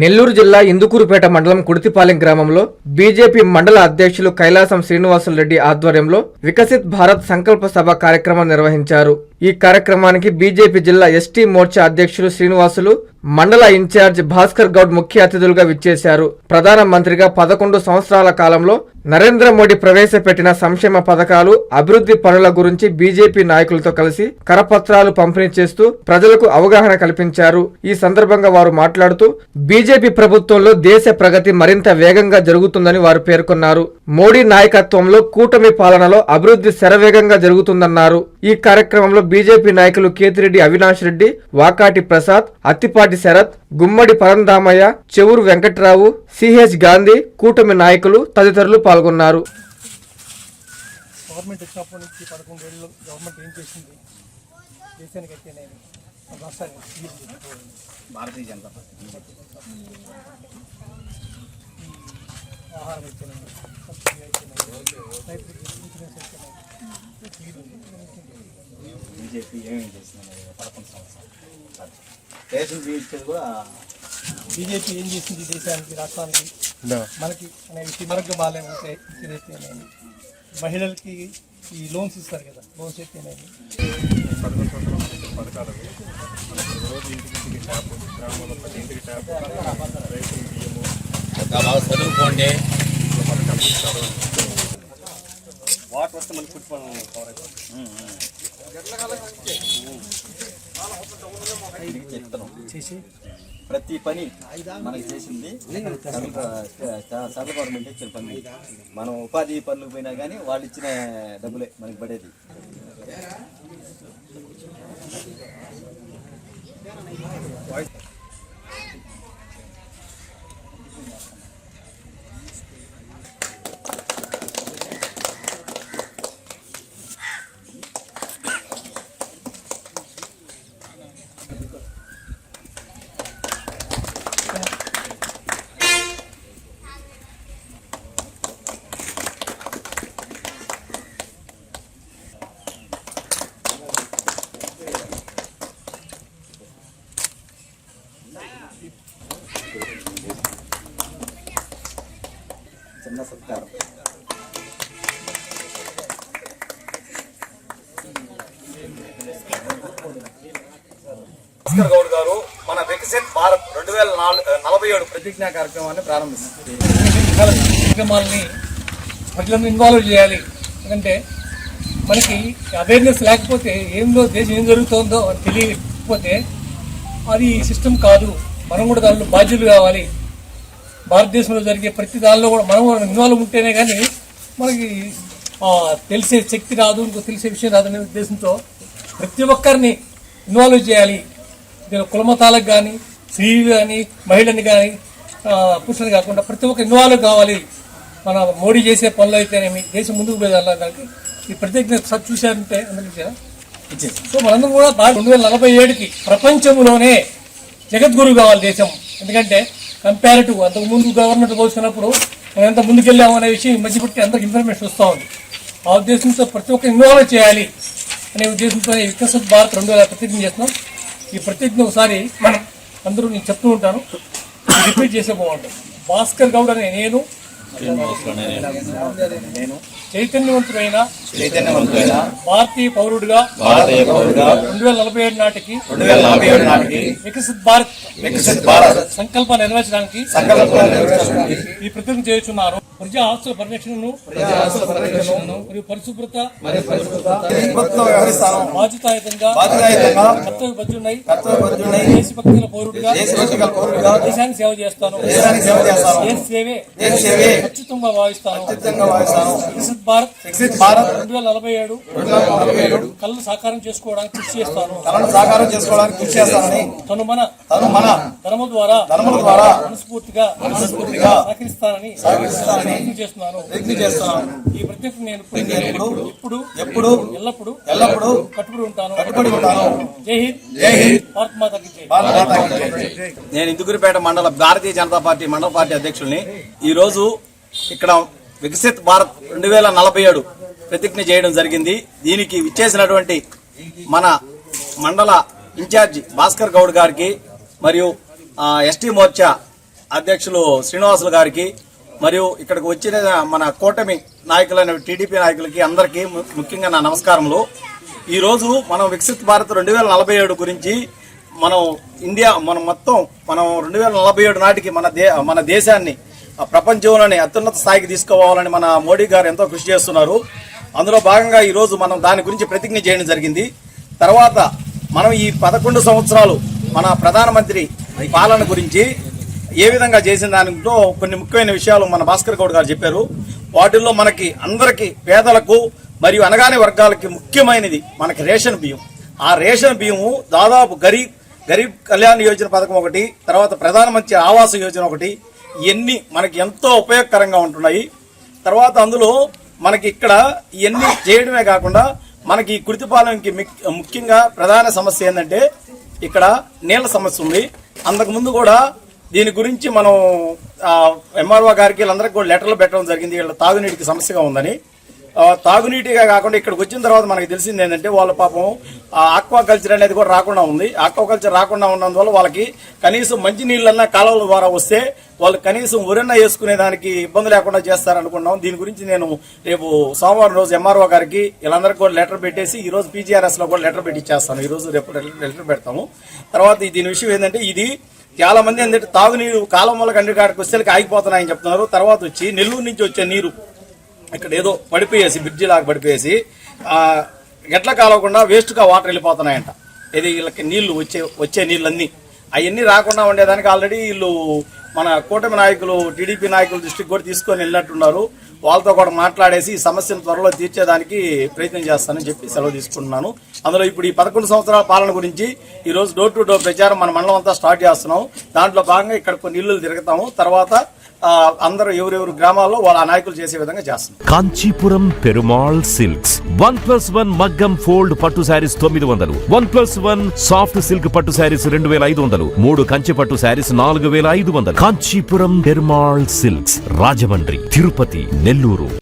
నెల్లూరు జిల్లా ఇందుకూరుపేట మండలం కుడితిపాలెం గ్రామంలో బీజేపీ మండల అధ్యక్షులు కైలాసం శ్రీనివాసులు రెడ్డి ఆధ్వర్యంలో వికసిత్ భారత్ సంకల్ప సభ కార్యక్రమం నిర్వహించారు. ఈ కార్యక్రమానికి బీజేపీ జిల్లా ఎస్టీ మోర్చా అధ్యక్షులు శ్రీనివాసులు మండల ఇన్ఛార్జ్ భాస్కర్ గౌడ్ ముఖ్య అతిథులుగా విచ్చేశారు. ప్రధాన మంత్రిగా పదకొండు సంవత్సరాల కాలంలో నరేంద్ర మోడీ ప్రవేశపెట్టిన సంక్షేమ పథకాలు అభివృద్ధి పనుల గురించి బీజేపీ నాయకులతో కలిసి కరపత్రాలు పంపిణీ చేస్తూ ప్రజలకు అవగాహన కల్పించారు. ఈ సందర్భంగా వారు మాట్లాడుతూ బీజేపీ ప్రభుత్వంలో దేశ ప్రగతి మరింత వేగంగా జరుగుతుందని వారు పేర్కొన్నారు. మోడీ నాయకత్వంలో కూటమి పాలనలో అభివృద్ధి శరవేగంగా జరుగుతుందన్నారు. ఈ కార్యక్రమంలో బీజేపీ నాయకులు కేతిరెడ్డి అవినాష్ రెడ్డి వాకాటి ప్రసాద్ అత్తిపాటి శరత్ గుమ్మడి పరంధామయ్య చెవురు వెంకట్రావు సిహెచ్ గాంధీ కూటమి నాయకులు తదితరులు పాల్గొన్నారు. గవర్నమెంట్ వచ్చినప్పటి నుంచి పదకొండు ఏళ్ళు గవర్నమెంట్ ఏం చేసింది? దేశానికి అయితే నేను రాష్ట్రానికి ఏం చేసింది? భారతీయ జనతా పార్టీ. ఈ ఆహారం అయితేనేమి సబ్సిడీ అయితేనేమి రైతులకు ఇన్సూరెన్స్ అయితేనేమి బీజేపీ ఏమేమి చేసింది పదకొండు సంవత్సరాలు. రేషన్ బియ్యం కూడా బీజేపీ ఏం చేసింది దేశానికి రాష్ట్రానికి? మనకి అనే విషయం మనకు బాగాలేకపోతే ఇచ్చేదైతేనేమి మహిళలకి ఈ లోన్స్ ఇస్తారు కదా లోన్స్ అయితేనేమి బాగా చదువుకోండి. వాటర్ వస్తే మనకి ఫుడ్ కవర్ అయిపోతుంది చేసి. ప్రతి పని మనకి చేసింది సెంట్రల్ గవర్నమెంట్ ఇచ్చిన పని. మనం ఉపాధి పనులకు పోయినా కానీ వాళ్ళు ఇచ్చిన డబ్బులే మనకి పడేది. భాస్కర్ గౌడ్ గారు. మన వికసిత్ భారత్ రెండు వేల నలభై ఏడు ప్రతిజ్ఞా కార్యక్రమాన్ని ప్రారంభిస్తారు కార్యక్రమాలని ప్రజలను ఇన్వాల్వ్ చేయాలి. ఎందుకంటే మనకి అవేర్నెస్ లేకపోతే ఏందో దేశం ఏం జరుగుతుందో అని తెలియకపోతే అది సిస్టమ్ కాదు. మనం కూడా దానిలో బాధ్యులు కావాలి. భారతదేశంలో జరిగే ప్రతి దానిలో కూడా మనం కూడా ఇన్వాల్వ్ ఉంటేనే కానీ మనకి తెలిసే శక్తి రాదు ఇంకో తెలిసే విషయం రాదు అనే ఉద్దేశంతో ప్రతి ఒక్కరిని ఇన్వాల్వ్ చేయాలి. కులమతాలకు కానీ స్త్రీ కానీ మహిళని కానీ పురుషుని కాకుండా ప్రతి ఒక్క ఇన్వాల్వ్ కావాలి. మన మోడీ చేసే పనులు అయితేనేమి దేశం ముందుకు పోయేదానికి ఈ ప్రతిజ్ఞ ఒకసారి చూశారంటే అందరికీ? సో మనందరం కూడా బాగా రెండు వేల నలభై ఏడుకి ప్రపంచంలోనే జగద్గురు కావాలి దేశం. ఎందుకంటే కంపారిటివ్ అంతకు ముందు గవర్నమెంట్ పోల్చుకున్నప్పుడు మనం ఎంత ముందుకెళ్ళాము అనే విషయం మధ్య పుట్టి అందరికి ఇన్ఫర్మేషన్ వస్తూ ఉంది. ఆ ఉద్దేశంతో ప్రతి ఒక్క ఇన్వాల్వ్ చేయాలి అనే ఉద్దేశంతో వికసిత్ భారత్ రెండు వేల ప్రతిజ్ఞ చేస్తున్నాం. ఈ ప్రతిజ్ఞ ఒకసారి మనం అందరూ నేను చెప్తూ ఉంటాను. రిపీట్ చేసే బాగుంటుంది. భాస్కర్ గౌడ్ అనే నేను. నేను చైతన్యవంతుడైన భారతీయ పౌరుడిగా భారతీయ పౌరుడుగా రెండు వేల నలభై ఏడు నాటికి రెండు వేల నలభై ఏడు నాటికి వికసిత్ భారత్ వికసిత్ భారత్ సంకల్ప నెరవేర్చడానికి ఈ ప్రతిజ్ఞ చేస్తున్నారు ప్రజా ఆస్తుల పరిరక్షణను మరియు పరిశుభ్రత బాధ్యతాయుతంగా కర్తవ్యబద్ధుడై కర్తవ్యబద్ధుడై దేశభక్తుల పౌరుడిగా దేశానికి సేవ చేస్తాను. సేవ ఖచ్చితంగా భావిస్తాను. వికసిత్ భారత్. రెండు వేల నలభై ఏడు రెండు వేల నలభై ఏడు. కళ్ళు సాకారం చేసుకోవడానికి కృషి చేస్తాను. సాకారం చేసుకోవడానికి కృషి చేస్తానని తను మన తను మన ధర్మ ద్వారా ధర్మం ద్వారా మనస్ఫూర్తిగా మనస్ఫూర్తిగా సహకరిస్తానని సహకరిస్తానని ప్రతిజ్ఞ చేస్తున్నాను. ఈ ప్రతిజ్ఞ నేను ఇప్పుడు ఎప్పుడు? ఎల్లప్పుడు ఎల్లప్పుడూ? కట్టుబడి ఉంటాను. కట్టుబడి ఉంటాను. జై హింద్. జై హింద్. భారత్ మాతకి జై. భారత మాతాకి జై. నేను ఇందుకురిపేట మండల భారతీయ జనతా పార్టీ మండల పార్టీ అధ్యక్షుల్ని ఈ రోజు ఇక్కడ వికసిత్ భారత్ రెండు వేల నలభై ఏడు ప్రతిజ్ఞ చేయడం జరిగింది. దీనికి విచ్చేసినటువంటి మన మండల ఇన్ఛార్జి భాస్కర్ గౌడ్ గారికి మరియు ఎస్టీ మోర్చా అధ్యక్షులు శ్రీనివాసులు గారికి మరియు ఇక్కడికి వచ్చిన మన కూటమి నాయకులైన టీడీపీ నాయకులకి అందరికీ ము- ముఖ్యంగా నా నమస్కారములు. ఈ రోజు మనం వికసిత్ భారత్ రెండు వేల నలభై ఏడు గురించి మనం ఇండియా మనం మొత్తం మనం రెండు వేల నలభై ఏడు నాటికి మన దే మన దేశాన్ని ఆ ప్రపంచంలోని అత్యున్నత స్థాయికి తీసుకోవాలని మన మోడీ గారు ఎంతో కృషి చేస్తున్నారు. అందులో భాగంగా ఈరోజు మనం దాని గురించి ప్రతిజ్ఞ చేయడం జరిగింది. తర్వాత మనం ఈ పదకొండు సంవత్సరాలు మన ప్రధానమంత్రి పాలన గురించి ఏ విధంగా చేసిన దానితో కొన్ని ముఖ్యమైన విషయాలు మన భాస్కర్ గౌడ్ గారు చెప్పారు. వాటిల్లో మనకి అందరికీ పేదలకు మరియు అనగాని వర్గాలకి ముఖ్యమైనది మనకి రేషన్ బియ్యం. ఆ రేషన్ బియ్యము దాదాపు గరీబ్ గరీబ్ కళ్యాణ్ యోజన పథకం ఒకటి తర్వాత ప్రధానమంత్రి ఆవాస యోజన ఒకటి ఇవన్నీ మనకి ఎంతో ఉపయోగకరంగా ఉంటున్నాయి. తర్వాత అందులో మనకి ఇక్కడ ఇవన్నీ చేయడమే కాకుండా మనకి ఈ కుర్తిపాలెంకి మిక్- ముఖ్యంగా ప్రధాన సమస్య ఏంటంటే ఇక్కడ నీళ్ళ సమస్య ఉంది. అంతకుముందు కూడా దీని గురించి మనం ఎంఆర్ఓ గారికి వీళ్ళందరికీ కూడా లెటర్లు పెట్టడం జరిగింది. వీళ్ళ తాగునీటికి సమస్యగా ఉందని. తాగునీటిగా కాకుండా ఇక్కడికి వచ్చిన తర్వాత మనకి తెలిసింది ఏంటంటే వాళ్ళ పాపం ఆక్వా కల్చర్ అనేది కూడా రాకుండా ఉంది. ఆక్వా కల్చర్ రాకుండా ఉన్నందువల్ల వాళ్ళకి కనీసం మంచి నీళ్ళన్నా కాలువల ద్వారా వస్తే వాళ్ళు కనీసం ఉరన్న వేసుకునే దానికి ఇబ్బంది లేకుండా చేస్తారనుకున్నాం. దీని గురించి నేను రేపు సోమవారం రోజు ఎంఆర్ఓ గారికి వీళ్ళందరికీ కూడా లెటర్ పెట్టేసి ఈ రోజు పీజీఆర్ఎస్లో కూడా లెటర్ పెట్టి ఇచ్చేస్తాను. ఈ రోజు రేపు లెటర్ పెడతాము. తర్వాత దీని విషయం ఏంటంటే ఇది చాలా మంది ఏంటంటే తాగునీరు కాలం వల్ల కండి కాడికి వస్తే ఆగిపోతున్నాయని చెప్తున్నారు. తర్వాత వచ్చి నెల్లూరు నుంచి వచ్చే నీరు ఇక్కడ ఏదో పడిపోయేసి బ్రిడ్జి లాగా పడిపోయేసి ఎట్లా కాలకుండా వేస్ట్గా వాటర్ వెళ్ళిపోతున్నాయంట. ఇది వీళ్ళకి నీళ్ళు వచ్చే వచ్చే నీళ్ళన్నీ. అవన్నీ రాకుండా ఉండేదానికి ఆల్రెడీ వీళ్ళు మన కూటమి నాయకులు టీడీపీ నాయకులు దృష్టికి కూడా తీసుకొని వెళ్ళినట్టున్నారు. వాళ్ళతో కూడా మాట్లాడేసి ఈ సమస్యను త్వరలో తీర్చేదానికి ప్రయత్నం చేస్తానని చెప్పి సెలవు తీసుకుంటున్నాను. అందులో ఇప్పుడు ఈ పదకొండు సంవత్సరాల పాలన గురించి ఈ రోజు డోర్ టు డోర్ ప్రచారం మన మండలం అంతా స్టార్ట్ చేస్తున్నాం. దాంట్లో భాగంగా ఇక్కడ కొన్ని ఇల్లు తిరుగుతాము. తర్వాత అందరూ ఎవరెవరు గ్రామాల్లో వాళ్ళ నాయకులు చేసే విధంగా చేస్తున్నారు. Kanchipuram Perumal silks. One plus one మగ్గం ఫోల్డ్ పట్టు శారీస్ తొమ్మిది వందలు. One plus one soft silk పట్టు శారీస్ రెండు వేల ఐదు వందలు. మూడు కంచి పట్టు శారీస్ నాలుగు వేల ఐదు వందలు. కాంచీపురం పెరుమాళ్ సిల్క్స్. రాజమండ్రి తిరుపతి నెల్లూరు.